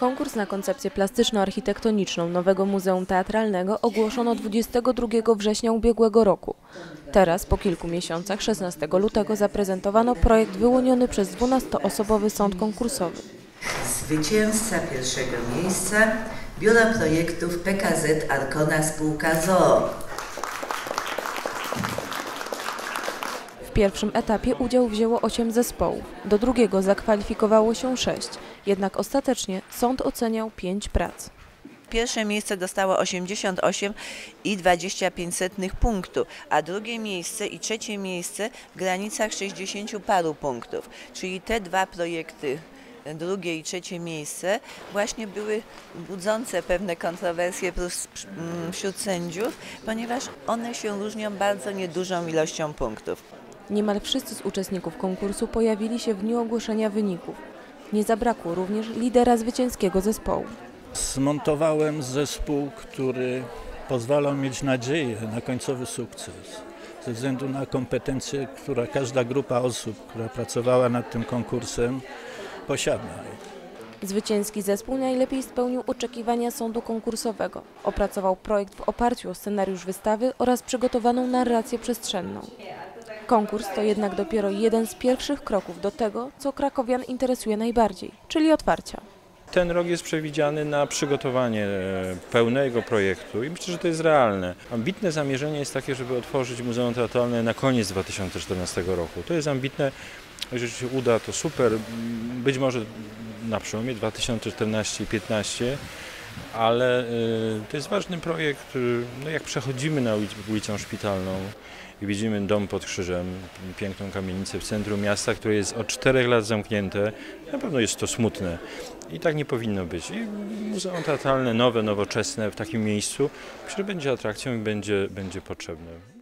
Konkurs na koncepcję plastyczno-architektoniczną nowego Muzeum Teatralnego ogłoszono 22 września ubiegłego roku. Teraz, po kilku miesiącach, 16 lutego zaprezentowano projekt wyłoniony przez 12-osobowy sąd konkursowy. Zwycięzca pierwszego miejsca Biuro Projektów PKZ Arkona Spółka ZOO. Pierwszym etapie udział wzięło 8 zespołów, do drugiego zakwalifikowało się 6, jednak ostatecznie sąd oceniał 5 prac. Pierwsze miejsce dostało 88,25 punktu, a drugie miejsce i trzecie miejsce w granicach 60 paru punktów. Czyli te dwa projekty, drugie i trzecie miejsce, właśnie były budzące pewne kontrowersje mm, wśród sędziów, ponieważ one się różnią bardzo niedużą ilością punktów. Niemal wszyscy z uczestników konkursu pojawili się w dniu ogłoszenia wyników. Nie zabrakło również lidera zwycięskiego zespołu. Zmontowałem zespół, który pozwalał mieć nadzieję na końcowy sukces. Ze względu na kompetencje, które każda grupa osób, która pracowała nad tym konkursem, posiada. Zwycięski zespół najlepiej spełnił oczekiwania sądu konkursowego. Opracował projekt w oparciu o scenariusz wystawy oraz przygotowaną narrację przestrzenną. Konkurs to jednak dopiero jeden z pierwszych kroków do tego, co krakowian interesuje najbardziej, czyli otwarcia. Ten rok jest przewidziany na przygotowanie e, pełnego projektu i myślę, że to jest realne. Ambitne zamierzenie jest takie, żeby otworzyć Muzeum Teatralne na koniec 2014 roku. To jest ambitne, jeżeli się uda, to super. Być może na przełomie 2014 i 2015, ale e, to jest ważny projekt. e, No jak przechodzimy na ulic- ulicą Szpitalną i widzimy dom pod krzyżem, piękną kamienicę w centrum miasta, które jest od czterech lat zamknięte, na pewno jest to smutne. I tak nie powinno być. I Muzeum Teatralne, nowe, nowoczesne w takim miejscu, że będzie atrakcją i będzie, będzie potrzebne.